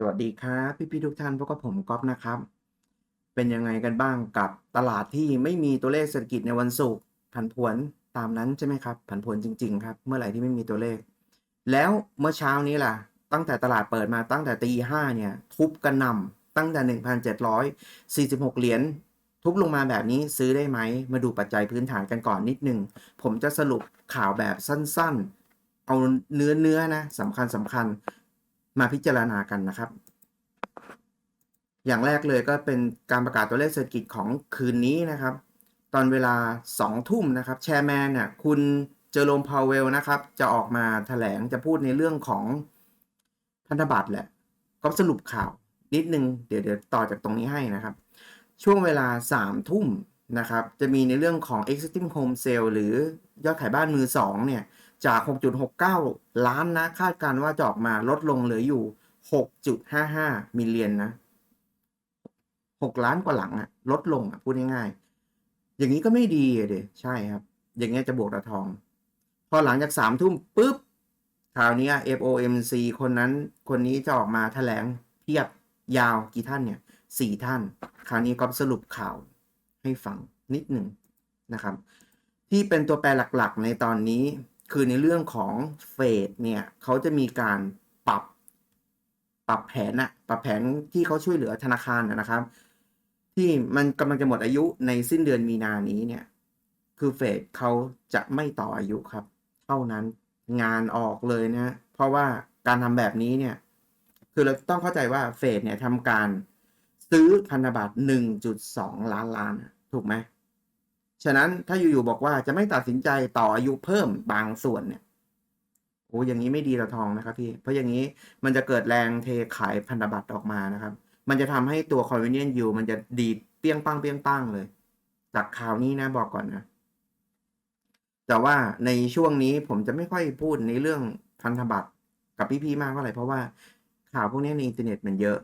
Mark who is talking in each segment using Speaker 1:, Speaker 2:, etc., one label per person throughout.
Speaker 1: สวัสดีครับพี่ๆทุกท่านพบกับผมก๊อฟนะครับ เป็นยังไงกันบ้างกับตลาดที่ไม่มีตัวเลขเศรษฐกิจในวันศุกร์ผันผวนตามนั้นใช่ไหมครับ ผันผวนจริง ๆ ครับ เมื่อไหร่ที่ไม่มีตัวเลข แล้วเมื่อเช้านี้ล่ะ ตั้งแต่ตลาดเปิดมาตั้งแต่ตีห้าเนี่ย ทุบกระหนำตั้งแต่หนึ่งพันเจ็ดร้อยสี่สิบหกเหรียญทุบลงมาแบบนี้ซื้อได้ไหม มาดูปัจจัยพื้นฐานกันก่อนนิดนึงผมจะสรุปข่าวแบบสั้น ๆ เอาเนื้อเนื้อๆนะสำคัญสำคัญ มาพิจารณากันนะครับ อย่างแรกเลยก็เป็นการประกาศตัวเลขเศรษฐกิจของคืนนี้นะครับ ตอนเวลาสองทุ่มนะครับแชร์แมนเนี่ยคุณเจอโรมพาวเวลนะครับจะออกมาแถลงจะพูดในเรื่องของพันธบัตรแหละ ก็สรุปข่าวนิดนึงเดี๋ยวเดี๋ยวต่อจากตรงนี้ให้นะครับ ช่วงเวลาสามทุ่มนะครับ จะมีในเรื่องของ existing home sale หรือยอดขายบ้านมือสองเนี่ย จาก 6.69 ล้านนะ คาดการว่าจะออกมาลดลงเหลืออยู่ 6.55 มิลเลียนนะ 6 ล้านกว่าหลังอะลดลงอะพูดง่ายๆ อย่างนี้ก็ไม่ดีเดใช่ครับ อย่างเงี้ยจะบวกตะทอง พอหลังจากสามทุ่มปุ๊บคราวนี้ FOMC คนนั้นคนนี้จะออกมาแถลงเพียบยาวกี่ท่านเนี่ยสี่ท่าน คราวนี้ก็สรุปข่าวให้ฟังนิดหนึ่งนะครับ ที่เป็นตัวแปรหลักๆในตอนนี้ คือในเรื่องของเฟดเนี่ยเขาจะมีการปรับปรับแผนอะปรับแผนที่เขาช่วยเหลือธนาคารนะครับ ที่มันกำลังจะหมดอายุในสิ้นเดือนมีนานี้เนี่ย คือเฟดเขาจะไม่ต่ออายุครับ เท่านั้นงานออกเลยนะ เพราะว่าการทำแบบนี้เนี่ย คือเราต้องเข้าใจว่าเฟดเนี่ยทำการซื้อพันธบัตร1.2 ล้านล้านถูกไหม ฉะนั้นถ้าอยู่ๆบอกว่าจะไม่ตัดสินใจต่ออายุเพิ่มบางส่วนเนี่ยโอ้อย่างนี้ไม่ดีต่อทองนะครับพี่ เพราะอย่างนี้มันจะเกิดแรงเทขายพันธบัตรออกมานะครับ มันจะทำให้ตัว convenient yield มันจะดีเปี้ยงปังเปี้ยงปังเลย จากข่าวนี้นะบอกก่อนนะ แต่ว่าในช่วงนี้ผมจะไม่ค่อยพูดในเรื่องพันธบัตรกับพี่ๆมากเท่าไหร่เพราะว่าข่าวพวกนี้ในอินเทอร์เน็ตมันเยอะ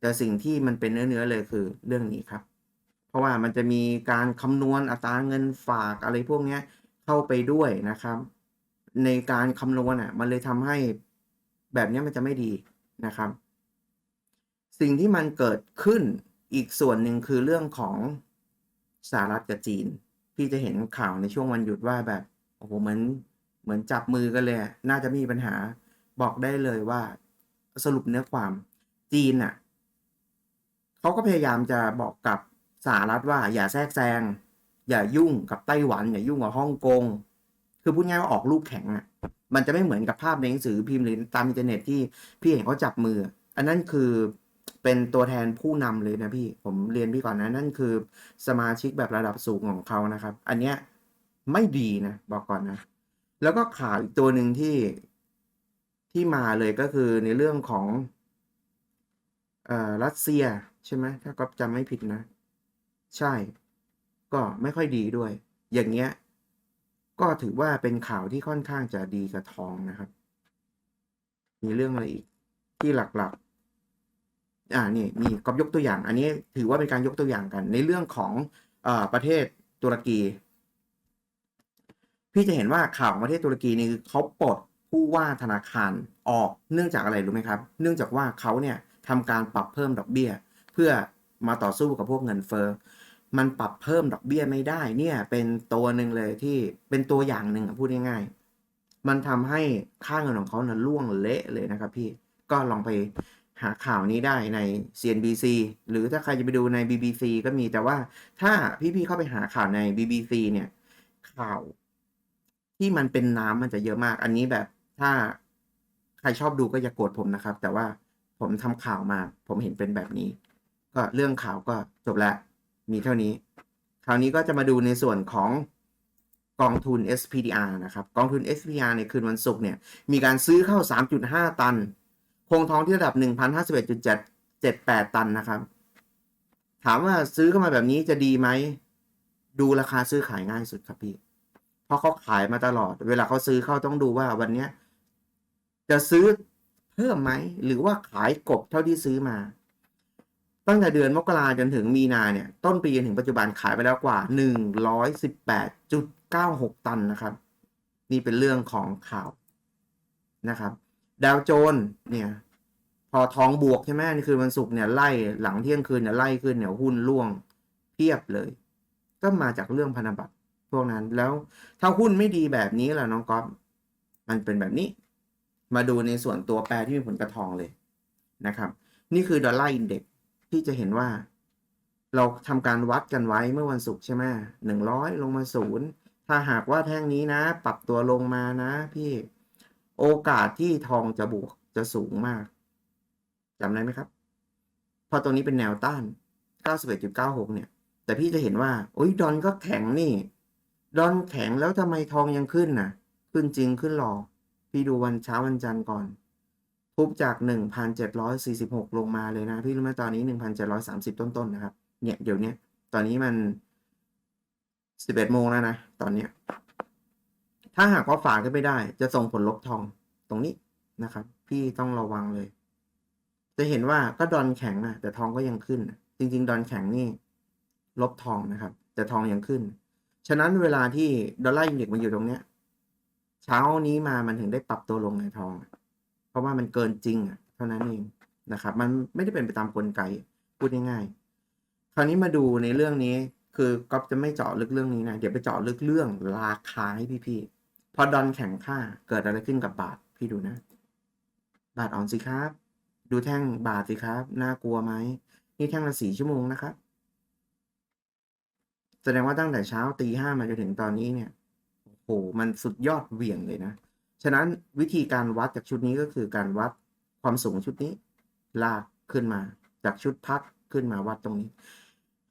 Speaker 1: แต่สิ่งที่มันเป็นเนื้อๆเลยคือเรื่องนี้ครับ ราะว่ามันจะมีการคำนวณอัตราเงินฝากอะไรพวกนี้เข้าไปด้วยนะครับ ในการคำนวณอะมันเลยทำให้แบบนี้มันจะไม่ดีนะครับ สิ่งที่มันเกิดขึ้นอีกส่วนหนึ่งคือเรื่องของสหรัฐกับจีน พี่จะเห็นข่าวในช่วงวันหยุดว่าแบบโอ้โหเหมือนเหมือนจับมือกันเลย น่าจะมมีปัญหาบอกได้เลยว่าสรุปเนื้อความจีนอะเขาก็พยายามจะบอกกับ สหรัฐว่าอย่าแทรกแซง อย่ายุ่งกับไต้หวัน อย่ายุ่งกับฮ่องกง คือพูดง่ายว่าออกลูกแข็งอะ มันจะไม่เหมือนกับภาพในหนังสือพิมพ์หรือตามอินเทอร์เน็ตที่พี่เห็นเขาจับมือ อันนั้นคือเป็นตัวแทนผู้นำเลยนะพี่ ผมเรียนพี่ก่อนนะนั่นคือ สมาชิกแบบระดับสูงของเขานะครับ อันเนี้ยไม่ดีนะบอกก่อนนะ แล้วก็ข่าวอีกตัวหนึ่งที่ที่มาเลยก็คือในเรื่องของเอ่อรัสเซียใช่ไหมถ้าก็จำไม่ผิดนะ ใช่ ก็ไม่ค่อยดีด้วย อย่างเงี้ย ก็ถือว่าเป็นข่าวที่ค่อนข้างจะดีกับทองนะครับ มีเรื่องอะไรอีกที่หลักๆ อ่านี่มีก็ยกตัวอย่าง อันนี้ถือว่าเป็นการยกตัวอย่างกัน ในเรื่องของอประเทศตุรกี พี่จะเห็นว่าข่าวประเทศตุรกีนี่เขาปลดผู้ว่าธนาคารออกเนื่องจากอะไรรู้ไหมครับ เนื่องจากว่าเขาเนี่ยทำการปรับเพิ่มดอกเบี้ย เพื่อมาต่อสู้กับพวกเงินเฟ้อ มันปรับเพิ่มดอกเบี้ยไม่ได้ เนี่ย เป็นตัวหนึ่งเลยที่เป็นตัวอย่างหนึ่งพูดง่ายๆ มันทำให้ค่าเงินของเขานะล่วงเละเลยนะครับพี่ ก็ลองไปหาข่าวนี้ได้ใน CNBC หรือถ้าใครจะไปดูใน BBC ก็มีแต่ว่าถ้าพี่ๆเข้าไปหาข่าวใน BBC เนี่ย ข่าวที่มันเป็นน้ำมันจะเยอะมาก อันนี้แบบถ้าใครชอบดูก็อย่าโกรธผมนะครับ แต่ว่าผมทำข่าวมา ผมเห็นเป็นแบบนี้ ก็เรื่องข่าวก็จบแล้ว มีเท่านี้ คราวนี้ก็จะมาดูในส่วนของกองทุน SPDR นะครับ กองทุน SPDR ในคืนวันศุกร์เนี่ย มีการซื้อเข้า 3.5 ตัน คงทองที่ระดับ 1,051.78 ตันนะครับ ถามว่าซื้อเข้ามาแบบนี้จะดีไหม ดูราคาซื้อขายง่ายสุดครับพี่ เพราะเขาขายมาตลอด เวลาเขาซื้อเข้าต้องดูว่าวันนี้จะซื้อเพิ่มไหม หรือว่าขายกบเท่าที่ซื้อมา ตั้งแต่เดือนมกราจนถึงมีนาเนี่ย ต้นปีจนถึงปัจจุบันขายไปแล้วกว่า 118.96 ตันนะครับ นี่เป็นเรื่องของข่าวนะครับ ดาวโจนส์เนี่ย พอทองบวกใช่ไหมนี่คือวันศุกร์เนี่ยไล่หลังเที่ยงคืนเนี่ยไล่ขึ้นเนี่ยหุ้นร่วงเพียบเลย ก็มาจากเรื่องพันธบัตรพวกนั้นแล้วถ้าหุ้นไม่ดีแบบนี้ล่ะน้องก๊อฟมันเป็นแบบนี้ มาดูในส่วนตัวแปรที่มีผลกระทองเลยนะครับ นี่คือดอลลาร์อินเด็ก ที่จะเห็นว่า เราทำการวัดกันไว้เมื่อวันศุกร์ใช่ไหมหนึ่งร้อยลงมาศูนย์ถ้าหากว่าแท่งนี้นะ ปรับตัวลงมานะ พี่โอกาสที่ทองจะบวกจะสูงมากจำได้ไหมครับ พอตรงนี้เป็นแนวต้าน 91.96 เนี่ย แต่พี่จะเห็นว่าโอ้ยดอนก็แข็งนี่ ดอนแข็งแล้วทำไมทองยังขึ้นน่ะ ขึ้นจริงขึ้นหรอพี่ดูวันเช้าวันจันทร์ก่อน ทุบจาก 1,746 ลงมาเลยนะ พี่รู้ไหมตอนนี้ 1,730 ต้นๆนะครับ เนี่ยเดี๋ยวนี้ตอนนี้มัน 11โมงแล้วนะ ตอนเนี้ยถ้าหากว่าฝาขึ้นไม่ได้ จะส่งผลลบทองตรงนี้นะครับ พี่ต้องระวังเลย จะเห็นว่าก็ดอนแข็งนะแต่ทองก็ยังขึ้น จริง ๆ ดอนแข็งนี่ ลบทองนะครับ แต่ทองยังขึ้น ฉะนั้นเวลาที่ดอลลาร์อินเด็กซ์มันอยู่ตรงเนี้ย เช้านี้มามันถึงได้ปรับตัวลงในทอง เพราะว่ามันเกินจริงอะเท่านั้นเองนะครับ มันไม่ได้เป็นไปตามกลไกพูดง่ายๆคราวนี้มาดูในเรื่องนี้คือก๊อฟจะไม่เจาะลึกเรื่องนี้นะ เดี๋ยวไปเจาะลึกเรื่องราคาให้พี่ๆพอดอนแข็งค่าเกิดอะไรขึ้นกับบาทพี่ดูนะ บาทอ่อนสิครับ ดูแท่งบาทสิครับ น่ากลัวไหมนี่แท่งละสี่ชั่วโมงนะครับแสดงว่าตั้งแต่เช้าตีห้ามาจนถึงตอนนี้เนี่ยโอ้โหมันสุดยอดเหวี่ยงเลยนะ ฉะนั้นวิธีการวัดจากชุดนี้ก็คือการวัดความสูงชุดนี้ ลากขึ้นมา จากชุดพักขึ้นมาวัดตรงนี้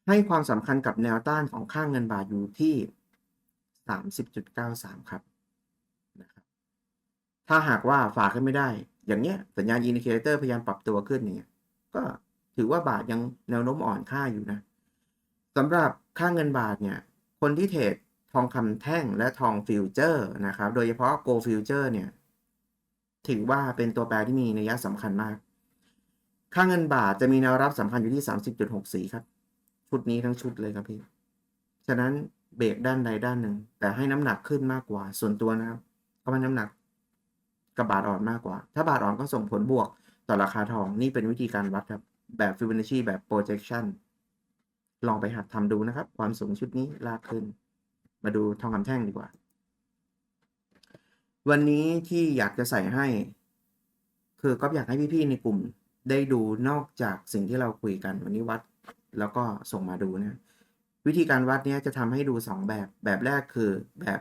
Speaker 1: ให้ความสำคัญกับแนวต้านของค่างเงินบาทอยู่ที่30.93 ครับนะครับถ้าหากว่าฝากขึ้นไม่ได้ อย่างเนี้ยสัญญาณอินดิเคเตอร์พยายามปรับตัวขึ้นเนี่ยก็ถือว่าบาทยังแนวโน้มอ่อนค่าอยู่นะสำหรับค่างเงินบาทเนี่ย คนที่เทรด ทองคำแท่งและทองฟิวเจอร์นะครับ โดยเฉพาะโกลฟิวเจอร์เนี่ย ถือว่าเป็นตัวแปรที่มีนัยสำคัญมาก ค่าเงินบาทจะมีแนวรับสำคัญอยู่ที่ 30.64 ครับ ชุดนี้ทั้งชุดเลยครับพี่ ฉะนั้นเบรกด้านใดด้านหนึ่ง แต่ให้น้ำหนักขึ้นมากกว่า ส่วนตัวนะครับเพราะว่าน้ำหนักกับบาทอ่อนมากกว่า ถ้าบาทอ่อนก็ส่งผลบวกต่อราคาทองนี่เป็นวิธีการวัดครับ แบบฟิบ o นัชชีแบบ projection ลองไปหัดทำดูนะครับ ความสูงชุดนี้ลากขึ้น มาดูทองคำแท่งดีกว่า วันนี้ที่อยากจะใส่ให้ คือก็อยากให้พี่ๆในกลุ่มได้ดูนอกจากสิ่งที่เราคุยกันวันนี้วัดแล้วก็ส่งมาดูนะ วิธีการวัดเนี้ยจะทำให้ดู 2 แบบ แบบแรกคือแบบ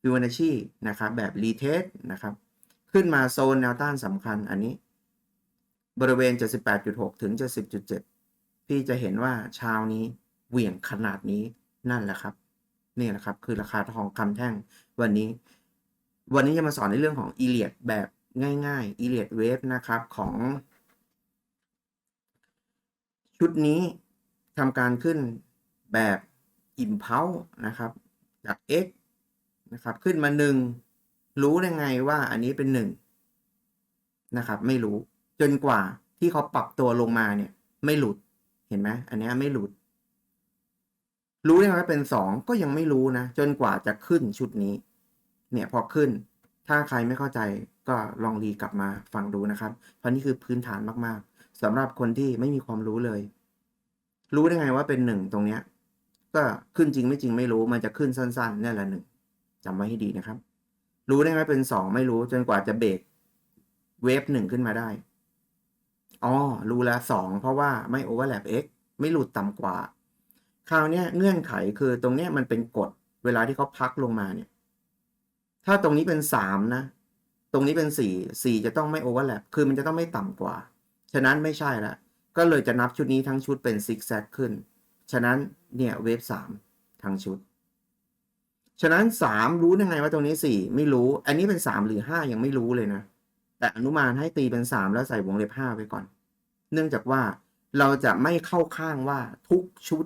Speaker 1: ฟิวนัชชีนะครับ แบบรีเทสนะครับ ขึ้นมาโซนแนวต้านสำคัญอันนี้ บริเวณ 78.6 ถึง 70.7 พี่จะเห็นว่าเช้านี้เหวี่ยงขนาดนี้นั่นแหละครับ นี่แหละครับ คือราคาทองคำแท่งวันนี้ วันนี้จะมาสอนในเรื่องของอีเลียดแบบง่ายๆอีเลียดเวฟนะครับของ ชุดนี้ทำการขึ้นแบบ Impulse นะครับ จาก X นะครับ ขึ้นมา 1 รู้ได้ไงว่าอันนี้เป็น 1 นะครับ ไม่รู้จนกว่าที่เขาปรับตัวลงมาเนี่ย ไม่หลุดเห็นไหมอันนี้ไม่หลุด รู้ได้ไงว่าเป็น2ก็ยังไม่รู้นะ จนกว่าจะขึ้นชุดนี้ เนี่ยพอขึ้น ถ้าใครไม่เข้าใจก็ลองรีกลับมาฟังดูนะครับ เพราะนี่คือพื้นฐานมากๆสำหรับคนที่ไม่มีความรู้เลย รู้ได้ไงว่าเป็นหนึ่งตรงเนี้ย ก็ขึ้นจริงไม่จริงไม่รู้ มันจะขึ้นสั้นๆนี่แหละหนึ่งจำไว้ให้ดีนะครับ รู้ได้ไงเป็นสองไม่รู้ จนกว่าจะเบรกเวฟหนึ่งขึ้นมาได้อ๋อรู้แล้วสองเพราะว่าไม่โอเวอร์แลป x ไม่หลุดต่ำกว่า คราวนี้เงื่อนไขคือตรงนี้มันเป็นกฎเวลาที่เขาพักลงมาเนี่ย ถ้าตรงนี้เป็นสามนะ ตรงนี้เป็นสี่สี่จะต้องไม่โอเวอร์แลปคือมันจะต้องไม่ต่ำกว่า ฉะนั้นไม่ใช่ละ ก็เลยจะนับชุดนี้ทั้งชุดเป็นซิกแซกขึ้น ฉะนั้นเนี่ยเวฟสามทั้งชุด ฉะนั้นสามรู้ยังไงว่าตรงนี้สี่ไม่รู้ อันนี้เป็นสามหรือห้ายังไม่รู้เลยนะ แต่อนุมานให้ตีเป็นสามแล้วใส่วงเล็บห้าไว้ก่อน เนื่องจากว่าเราจะไม่เข้าข้างว่าทุกชุด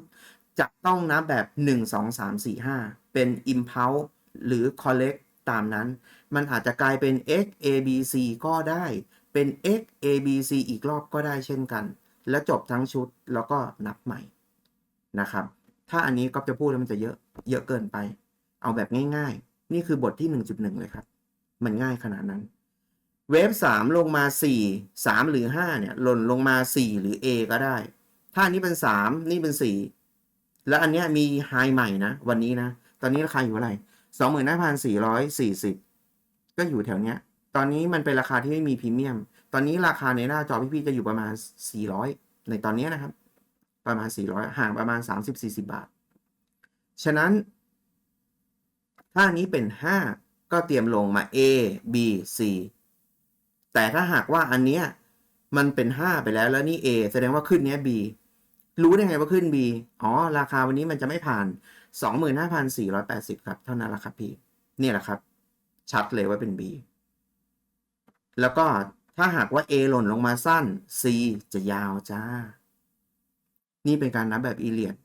Speaker 1: จะต้องนับแบบ 1 2 3 4 5 เป็น impulse หรือ collect ตามนั้น มันอาจจะกลายเป็น x a b c ก็ได้ เป็น x a b c อีกรอบก็ได้เช่นกัน แล้วจบทั้งชุดแล้วก็นับใหม่นะครับ ถ้าอันนี้ก็จะพูดแล้วมันจะเยอะเยอะเกินไป เอาแบบง่ายๆ นี่คือบทที่ 1.1 เลยครับ มันง่ายขนาดนั้น เวฟสามลงมาสี่สามหรือห้าเนี่ยหล่นลงมาสี่หรือ A ก็ได้ ถ้านี้เป็นสามนี่เป็นสี่ แล้วอันเนี้ยมีไฮใหม่นะ วันนี้นะ ตอนนี้ราคาอยู่เท่าไหร่สองหมื่นห้าพันสี่ร้อยสี่สิบก็อยู่แถวเนี้ย ตอนนี้มันเป็นราคาที่ไม่มีพรีเมียม ตอนนี้ราคาในหน้าจอพี่ๆจะอยู่ประมาณสี่ร้อยในตอนเนี้ยนะครับ ประมาณสี่ร้อยห่างประมาณสามสิบสี่สิบาท ฉะนั้น ถ้านนี้เป็นห้าก็เตรียมลงมา A B C แต่ถ้าหากว่าอันเนี้ยมันเป็น 5 ไปแล้วแล้วนี่ A แสดงว่าขึ้นเนี้ย B รู้ได้ไงว่าขึ้น B อ๋อ ราคาวันนี้มันจะไม่ผ่าน 25,480 ครับ เท่านั้นแหละครับพี่ นี่แหละครับ ชัดเลยว่าเป็น B แล้วก็ถ้าหากว่า A หล่นลงมาสั้น C จะยาวจ้า นี่เป็นการนับแบบอีเลียด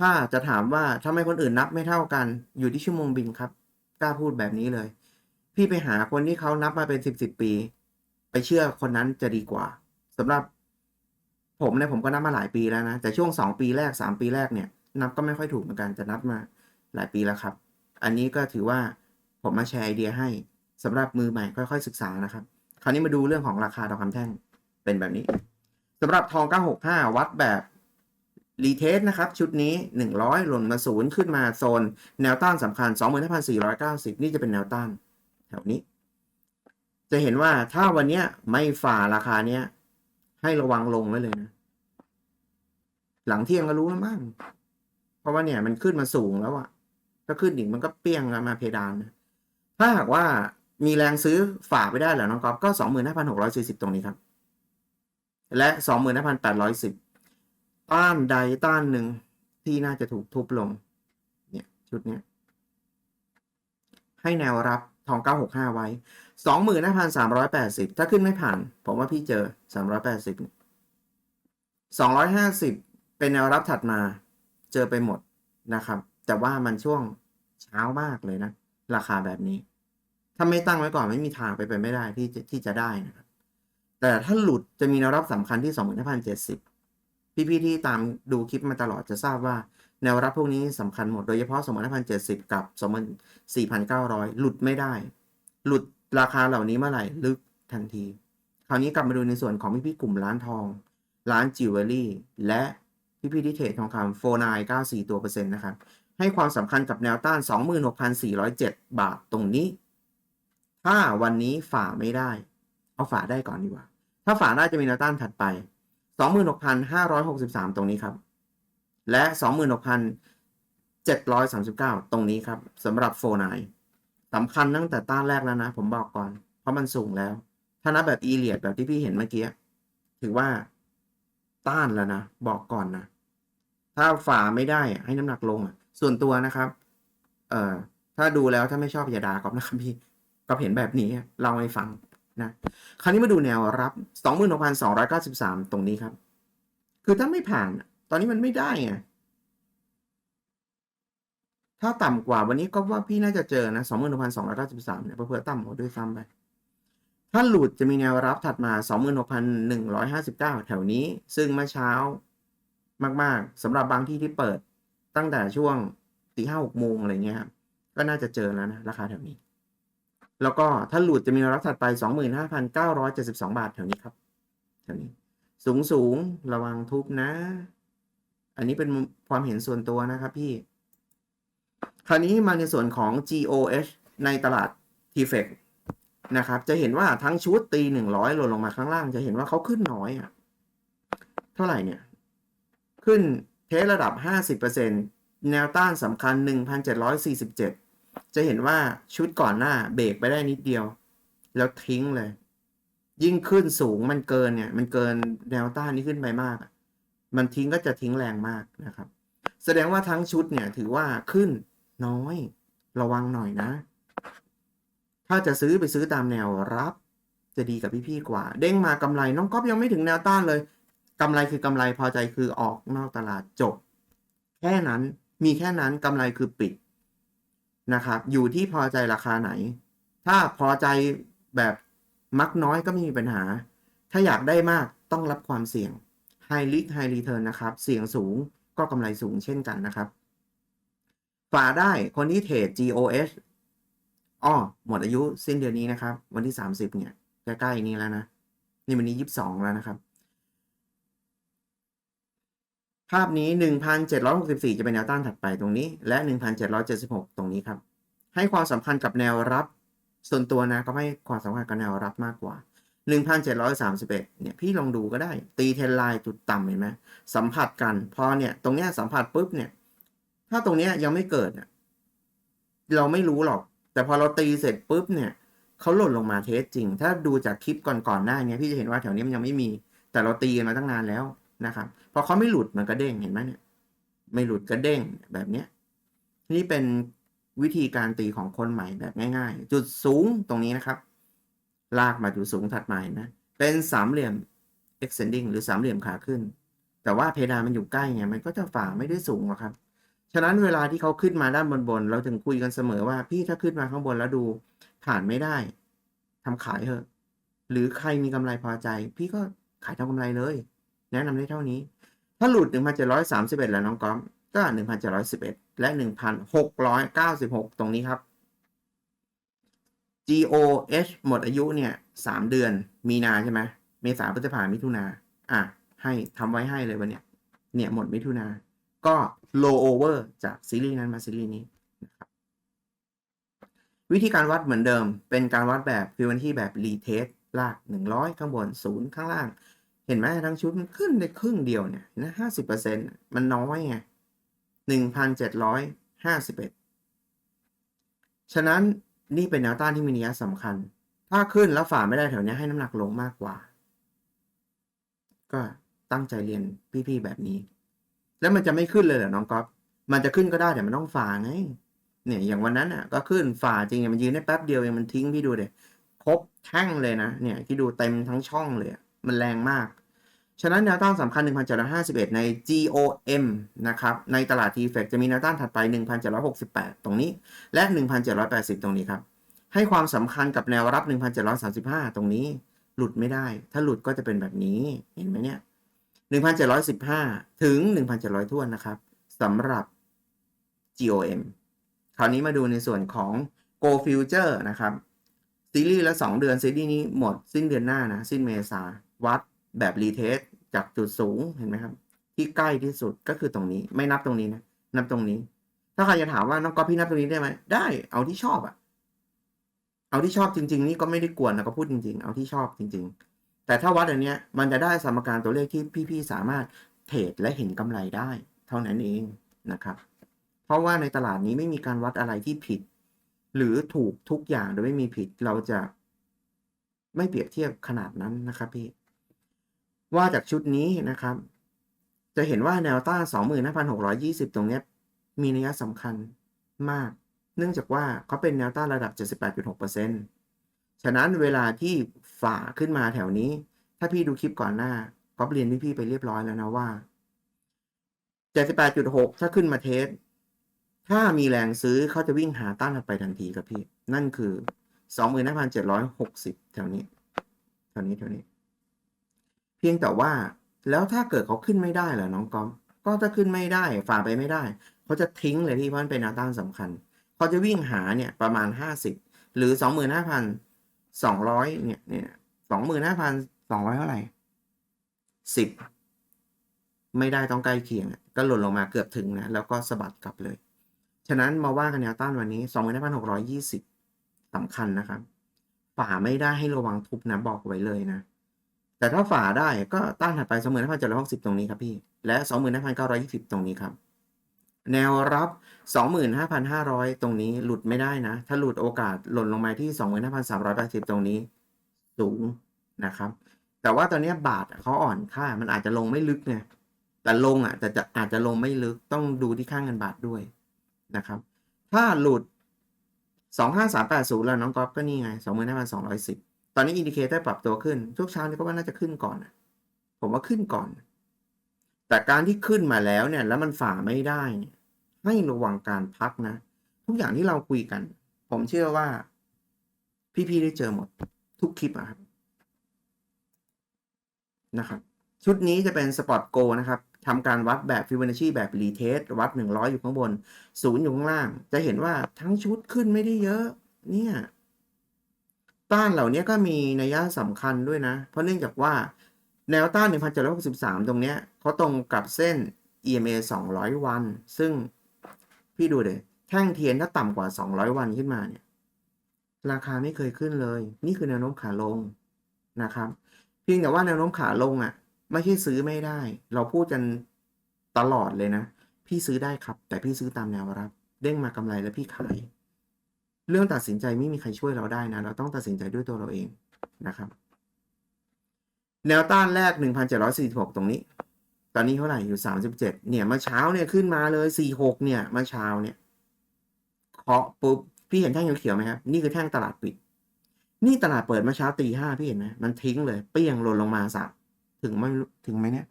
Speaker 1: ถ้าจะถามว่าทำไมคนอื่นนับไม่เท่ากัน อยู่ที่ชั่วโมงบินครับ กล้าพูดแบบนี้เลย พี่ไปหาคนที่เขานับมาเป็นสิบสิบปี ไปเชื่อคนนั้นจะดีกว่าสำหรับ ผมเนี่ยผมก็นับมาหลายปีแล้วนะ แต่ช่วงสองปีแรกสามปีแรกเนี่ย นับก็ไม่ค่อยถูกเหมือนกันจะนับมาหลายปีแล้วครับ อันนี้ก็ถือว่าผมมาแชร์ไอเดียให้สำหรับมือใหม่ค่อยๆศึกษานะครับ คราวนี้มาดูเรื่องของราคาทองคำแท่งเป็นแบบนี้สำหรับทอง 965 วัดแบบรีเทสนะครับ ชุดนี้ 100 หล่นมาศูนย์ขึ้นมาโซน แนวต้านสำคัญ 25,490 นี่จะเป็นแนวต้าน แถวนี้ จะเห็นว่าถ้าวันนี้ไม่ฝ่าราคาเนี้ย ให้ระวังลงไว้เลยนะ หลังเที่ยงก็รู้แล้วมั้งเพราะว่าเนี่ยมันขึ้นมาสูงแล้วอะถ้าขึ้นอีกมันก็เปี้ยงมาเพดานนะถ้าหากว่ามีแรงซื้อฝ่าไปได้เหรอน้องกอล์ฟก็25,640ตรงนี้ครับ และ25,810ต้านใดต้านหนึ่งที่น่าจะถูกทุบลง เนี่ย ชุดเนี้ยให้แนวรับทอง965ไว้ 25,380ถ้าขึ้นไม่ผ่าน ผมว่าพี่เจอ380 250เป็นแนวรับถัดมาเจอไปหมดนะครับ แต่ว่ามันช่วงเช้ามากเลยนะ ราคาแบบนี้ ถ้าไม่ตั้งไว้ก่อนไม่มีทางไปเป็นไม่ได้ที่จะที่จะได้นะครับ แต่ถ้าหลุดจะมีแนวรับสำคัญที่25,070พี่ๆที่ตามดูคลิปมาตลอดจะทราบว่าแนวรับพวกนี้สำคัญหมดโดยเฉพาะ25,070กับ24,900หลุดไม่ได้ หลุด ราคาเหล่านี้เมื่อไหร่ลึกทันที คราวนี้กลับมาดูในส่วนของพี่ๆกลุ่มร้านทอง ร้านจิวเวลรี่ และพี่ๆที่เทรดทองคำ4994ตัวเปอร์เซ็นต์นะครับ ให้ความสำคัญกับแนวต้าน 26,407 บาทตรงนี้ ถ้าวันนี้ฝ่าไม่ได้ เอาฝ่าได้ก่อนดีกว่า ถ้าฝ่าได้จะมีแนวต้านถัดไป 26,563 ตรงนี้ครับ และ 26,739 ตรงนี้ครับสำหรับโฟนาย สำคัญตั้งแต่ต้านแรกแล้วนะ ผมบอกก่อน เพราะมันสูงแล้ว ถ้านับแบบอีเลียดแบบที่พี่เห็นเมื่อกี้ ถือว่าต้านแล้วนะ บอกก่อนนะ ถ้าฝ่าไม่ได้ให้น้ำหนักลงส่วนตัวนะครับ เอ่อ ถ้าดูแล้วถ้าไม่ชอบอย่าด่าก๊อฟนะครับพี่ก็เห็นแบบนี้เล่าให้ฟังนะ คราวนี้มาดูแนวรับ 26,293 ตรงนี้ครับ คือถ้าไม่ผ่าน ตอนนี้มันไม่ได้ไง ถ้าต่ำกว่าวันนี้ก็ว่าพี่น่าจะเจอนะ26,293เนี่ยเผื่อต่ำกว่าด้วยซ้ำไป ถ้าหลุดจะมีแนวรับถัดมา26,159แถวนี้ ซึ่งเมื่อเช้ามาก ๆสำหรับบางที่ที่เปิดตั้งแต่ช่วงตีห้าหกโมงอะไรเงี้ยครับก็น่าจะเจอแล้วนะ ราคาแถวนี้ แล้วก็ถ้าหลุดจะมีแนวรับถัดไป 25,972 บาทแถวนี้ครับ แถวนี้ สูงสูงระวังทุบนะ อันนี้เป็นความเห็นส่วนตัวนะครับพี่ คราวนี้มาในส่วนของ GOH ในตลาด t f e c นะครับ จะเห็นว่าทั้งชุดตีหนึ่งร้อยหล่นลงมาข้างล่าง จะเห็นว่าเขาขึ้นน้อยอะเท่าไหร่เนี่ย ขึ้นเทสระดับ 50%แนวต้านสำคัญ 1,747 จะเห็นว่าชุดก่อนหน้าเบรกไปได้นิดเดียว แล้วทิ้งเลย ยิ่งขึ้นสูงมันเกินเนี่ย มันเกินแนวต้านนี้ขึ้นไปมาก มันทิ้งก็จะทิ้งแรงมากนะครับ แสดงว่าทั้งชุดเนี่ยถือว่าขึ้น น้อย ระวังหน่อยนะ ถ้าจะซื้อไปซื้อตามแนวรับ จะดีกับพี่ๆกว่า เด้งมากำไรน้องก๊อฟยังไม่ถึงแนวต้านเลยกำไรคือกำไรพอใจคือออกนอกตลาดจบ แค่นั้นมีแค่นั้นกำไรคือปิดนะครับ อยู่ที่พอใจราคาไหน ถ้าพอใจแบบมักน้อยก็ไม่มีปัญหา ถ้าอยากได้มากต้องรับความเสี่ยง High Risk High Return นะครับ เสี่ยงสูงก็กำไรสูงเช่นกันนะครับ ฝาได้คนที่เทรด GOS อ้อหมดอายุสิ้นเดือนนี้นะครับ วันที่ 30 เนี่ย ใกล้ๆนี้แล้วนะ นี่วันนี้ยี่สิบสองแล้วนะครับ ภาพนี้ 1,764 จะเป็นแนวต้านถัดไปตรงนี้ และ 1,776 ตรงนี้ครับ ให้ความสำคัญกับแนวรับ ส่วนตัวนะก็ให้ความสำคัญกับแนวรับมากกว่า 1,731 เนี่ย พี่ลองดูก็ได้ ตีเทรนไลน์จุดต่ำเห็นไหมสัมผัสกัน พอเนี่ย ตรงเนี้ยสัมผัสปุ๊บเนี่ย ถ้าตรงเนี้ยยังไม่เกิดเราไม่รู้หรอก แต่พอเราตีเสร็จปุ๊บเนี่ยเขาหล่นลงมาเทสจริง ถ้าดูจากคลิปก่อนๆหน้าเนี้ยพี่จะเห็นว่าแถวนี้มันยังไม่มี แต่เราตีมาตั้งนานแล้วนะครับพอเขาไม่หลุดมันก็เด้งเห็นไหมเนี่ย ไม่หลุดก็เด้งแบบเนี้ยนี่เป็นวิธีการตีของคนใหม่แบบง่าย ๆ จุดสูงตรงนี้นะครับ ลากมาจุดสูงถัดมาเห็นไหมเป็นสามเหลี่ยม extending หรือสามเหลี่ยมขาขึ้น แต่ว่าเพดานมันอยู่ใกล้ไงมันก็จะฝ่าไม่ได้สูงหรอกครับ ฉะนั้นเวลาที่เขาขึ้นมาด้านบนๆเราถึงคุยกันเสมอว่าพี่ถ้าขึ้นมาข้างบนแล้วดูผ่านไม่ได้ทำขายเถอะ หรือใครมีกำไรพอใจ พี่ก็ขายทำกำไรเลย แนะนำได้เท่านี้ ถ้าหลุด 1,731 แล้วน้องก๊อฟก็ 1,711 และ 1,696 ตรงนี้ครับ GOH หมดอายุเนี่ย3เดือนมีนาใช่ไหมเมษาพฤษภามิถุนาอะให้ทำไว้ให้เลยวันเนี้ยเนี่ยหมดมิถุนา ก็ low over จากซีรีส์นั้นมาซีรีส์นี้นะครับวิธีการวัดเหมือนเดิม เป็นการวัดแบบ frequency แบบ retest ลาก 100 ข้างบน 0 ข้างล่าง เห็นไหมทั้งชุดมันขึ้นได้ครึ่งเดียวเนี่ยนะห้าสิบเปอร์เซ็นต์มันน้อยไงหนึ่งพันเจ็ดร้อยห้าสิบเอ็ดฉะนั้นนี่เป็นแนวต้านที่มีนัยสำคัญ ถ้าขึ้นแล้วฝ่าไม่ได้แถวนี้ให้น้ำหนักลงมากกว่า ก็ตั้งใจเรียนพี่ๆแบบนี้ แล้วมันจะไม่ขึ้นเลยเหรอน้องก๊อฟมันจะขึ้นก็ได้แต่มันต้องฝ่าไง เนี่ย อย่างวันนั้นอะ ก็ขึ้นฝ่าจริงๆมันยืนได้แป๊บเดียวเองมันทิ้งพี่ดูเด็ครบแท่งเลยนะ เนี่ยที่ดูเต็มทั้งช่องเลยอะมันแรงมาก ฉะนั้นแนวต้านสำคัญ 1,751 ใน GOM นะครับ ในตลาด T-FX จะมีแนวต้านถัดไป 1,768 ตรงนี้ และ 1,780 ตรงนี้ครับ ให้ความสำคัญกับแนวรับ 1,735 ตรงนี้ หลุดไม่ได้ ถ้าหลุดก็จะเป็นแบบนี้ เห็นไหมเนี่ย 1,715 ถึง 1,700ท่วนนะครับสำหรับ GOM คราวนี้มาดูในส่วนของ Go Future นะครับ ซีรีส์ละ 2 เดือน ซีรีส์นี้หมดสิ้นเดือนหน้านะ สิ้นเมษาวัดแบบรีเทสจากจุดสูงเห็นไหมครับ ที่ใกล้ที่สุดก็คือตรงนี้ไม่นับตรงนี้นะ นับตรงนี้ ถ้าใครจะถามว่าน้องก๊อฟพี่นับตรงนี้ได้ไหมได้เอาที่ชอบอะเอาที่ชอบจริง ๆ นี่ก็ไม่ได้กวนนะก็พูดจริง ๆ เอาที่ชอบจริง ๆ แต่ถ้าวัดอันเนี้ยมันจะได้สมการตัวเลขที่พี่ๆสามารถเทรดและเห็นกำไรได้ เท่านั้นเองนะครับ เพราะว่าในตลาดนี้ไม่มีการวัดอะไรที่ผิด หรือถูกทุกอย่างโดยไม่มีผิดเราจะไม่เปรียบเทียบขนาดนั้นนะครับพี่ ว่าจากชุดนี้นะครับ จะเห็นว่าแนวต้าน25,620 ตรงนี้มีนัยสำคัญมาก เนื่องจากว่าเขาเป็นแนวต้านระดับ 78.6%ฉะนั้นเวลาที่ ฝ่าขึ้นมาแถวนี้ ถ้าพี่ดูคลิปก่อนหน้าก็เรียนพี่ๆไปเรียบร้อยแล้วนะว่า78.6 ถ้าขึ้นมาเทส ถ้ามีแรงซื้อเขาจะวิ่งหาต้านไปทันทีครับพี่ นั่นคือ 25,760 แถวนี้ แถวนี้แถวนี้ เพียงแต่ว่า แล้วถ้าเกิดเขาขึ้นไม่ได้เหรอน้องกอม ก็ถ้าขึ้นไม่ได้ ฝ่าไปไม่ได้ เขาจะทิ้งเลยพี่เพราะมันเป็นแนวต้านสำคัญ เขาจะวิ่งหาเนี่ยประมาณ 50 หรือ 25,200เนี่ยเนี่ย25,200เท่าไหร่10ไม่ได้ต้องใกล้เคียงก็หล่นลงมาเกือบถึงนะ แล้วก็สะบัดกลับเลย ฉะนั้นมาว่ากันแนวต้านวันนี้25,620สำคัญนะครับ ฝ่าไม่ได้ให้ระวังทุบนะบอกไว้เลยนะ แต่ถ้าฝ่าได้ก็ต้านถัดไป25,760ตรงนี้ครับพี่ และ25,920ตรงนี้ครับ แนวรับ 25,500 ตรงนี้หลุดไม่ได้นะ ถ้าหลุดโอกาสหล่นลงมาที่ 25,380 ตรงนี้สูงนะครับ แต่ว่าตอนนี้บาทเขาอ่อนค่ามันอาจจะลงไม่ลึกไงแต่ลงอะแต่จะอาจจะลงไม่ลึกต้องดูที่ค่างเงินบาทด้วยนะครับ ถ้าหลุด 25380 แล้วน้องก๊อฟก็นี่ไง 25,210 ตอนนี้อินดิเคเตอร์ปรับตัวขึ้นทุกเช้านี้ก็ว่าน่าจะขึ้นก่อน ผมว่าขึ้นก่อน แต่การที่ขึ้นมาแล้วเนี่ย แล้วมันฝ่าไม่ได้เนี่ย ให้ระวังการพักนะ ทุกอย่างที่เราคุยกัน ผมเชื่อว่า พี่ๆได้เจอหมด ทุกคลิปอะครับนะครับ ชุดนี้จะเป็นสปอร์ตโกนะครับทำการวัดแบบฟิวเนชีแบบรีเทสวัด 100 อยู่ข้างบนศูนย์อยู่ข้างล่าง จะเห็นว่าทั้งชุดขึ้นไม่ได้เยอะ เนี่ยต้านเหล่านี้ก็มีนัยสำคัญด้วยนะ เพราะเนื่องจากว่าแนวต้าน 1,763 ตรงเนี้ยเขาตรงกับเส้น EMA 200 วัน ซึ่ง พี่ดูเลยแท่งเทียนถ้าต่ำกว่า 200 วันขึ้นมาเนี่ย ราคาไม่เคยขึ้นเลย นี่คือแนวโน้มขาลงนะครับเพียงแต่ว่าแนวโน้มขาลงอะ ไม่ใช่ซื้อไม่ได้ เราพูดกันตลอดเลยนะ พี่ซื้อได้ครับ แต่พี่ซื้อตามแนวรับ เด้งมากำไรแล้วพี่ขาย เรื่องตัดสินใจไม่มีใครช่วยเราได้นะ เราต้องตัดสินใจด้วยตัวเราเองนะครับ แนวต้านแรก 1,746 ตรงนี้ ตอนนี้เท่าไหร่อยู่37เจ็ดเนี่ยเมื่อเช้าเนี่ยขึ้นมาเลย46เนี่ยเมื่อเช้าเนี่ยเคาะปุ๊บพี่เห็นแท่งเขียวไหมครับ นี่คือแท่งตลาดปิด นี่ตลาดเปิดเมื่อเช้าตีห้าพี่เห็นไหมมันทิ้งเลยเปี้ยงหล่นลงมาสักถึงไม่ถึงไหมเนี่ย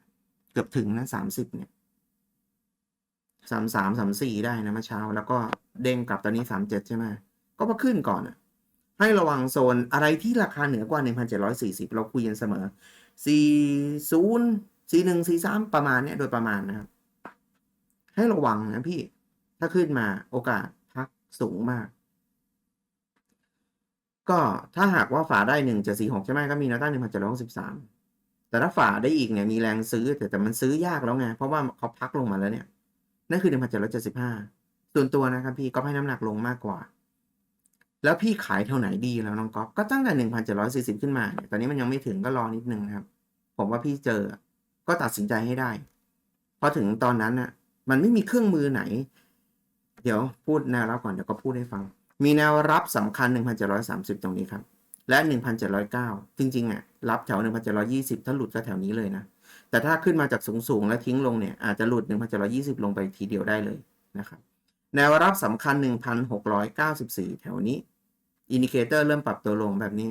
Speaker 1: เกือบถึงนะสามสิบเนี่ยสามสามสามสี่ได้นะเมื่อเช้า แล้วก็เด้งกลับตอนนี้สามเจ็ดใช่ไหมก็มาขึ้นก่อนอะให้ระวังโซนอะไรที่ราคาเหนือกว่าหนึ่งพันเจ็ดร้อยสี่สิบเราคุยกันเสมอสี่ศูนย์ สี่หนึ่งสี่สามประมาณเนี้ยโดยประมาณนะครับ ให้ระวังนะพี่ ถ้าขึ้นมาโอกาสพักสูงมาก ก็ถ้าหากว่าฝาได้หนึ่งจ็ดสี่หกใช่ไหมก็มีแนวต้านหนึ่งพันเจ็ดร้อยสิบสามแต่ถ้าฝาได้อีกเนี่ยมีแรงซื้อแต่แต่มันซื้อยากแล้วไงเพราะว่าเขาพักลงมาแล้วเนี่ยนั่นคือหนึ่งพันเจ็ดร้อยเจ็ดสิบห้าส่วนตัวนะครับพี่ก็ให้น้ำหนักลงมากกว่า แล้วพี่ขายเท่าไหนดีแล้วน้องก๊อฟก็ตั้งแต่หนึ่งพันเจ็ดร้อยสี่สิบขึ้นมาเนี่ยตอนนี้มันยังไม่ถึงก็รอนิดนึงนะครับ ผมว่าพี่เจอ ก็ตัดสินใจให้ได้พอถึงตอนนั้นน่ะ มันไม่มีเครื่องมือไหน เดี๋ยวพูดแนวรับก่อนเดี๋ยวก็พูดให้ฟัง มีแนวรับสำคัญ 1,730 ตรงนี้ครับ และ 1,709 จริงๆอะรับแถว 1,720 ถ้าหลุดก็แถวนี้เลยนะ แต่ถ้าขึ้นมาจากสูงๆ แล้วทิ้งลงเนี่ยอาจจะหลุด 1,720 ลงไปทีเดียวได้เลยนะครับ แนวรับสำคัญ 1,694 แถวนี้ อินดิเคเตอร์เริ่มปรับตัวลงแบบนี้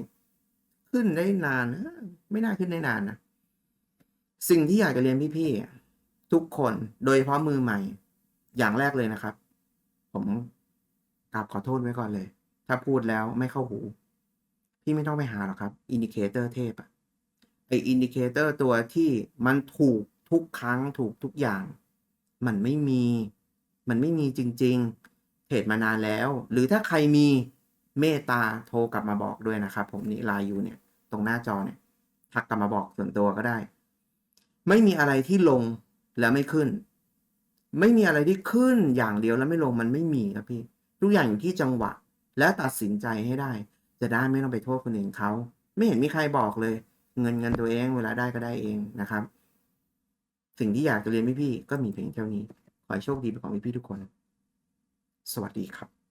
Speaker 1: ขึ้นได้นานนะไม่น่าขึ้นได้นานนะ สิ่งที่อยากจะเรียนพี่ๆทุกคนโดยเฉพาะมือใหม่ อย่างแรกเลยนะครับ ผมกราบขอโทษไว้ก่อนเลย ถ้าพูดแล้วไม่เข้าหู พี่ไม่ต้องไปหาหรอกครับอินดิเคเตอร์เทพอะไออินดิเคเตอร์ตัวที่มันถูกทุกครั้งถูกทุกอย่าง มันไม่มี มันไม่มีจริง ๆเทรดมานานแล้ว หรือถ้าใครมีเมตตาโทรกลับมาบอกด้วยนะครับ ผมนี่ไลน์อยู่เนี่ย ตรงหน้าจอเนี่ย ทักกลับมาบอกส่วนตัวก็ได้ ไม่มีอะไรที่ลงแล้วไม่ขึ้น ไม่มีอะไรที่ขึ้นอย่างเดียวแล้วไม่ลงมันไม่มีครับพี่ ทุกอย่างอยู่ที่จังหวะ และตัดสินใจให้ได้ จะได้ไม่ต้องไปโทษคนอื่นเขา ไม่เห็นมีใครบอกเลย เงินเงินตัวเองเวลาได้ก็ได้เองนะครับ สิ่งที่อยากจะเรียนพี่ๆก็มีเพียงเท่านี้ ขอให้โชคดีไปของพี่ๆทุกคน สวัสดีครับ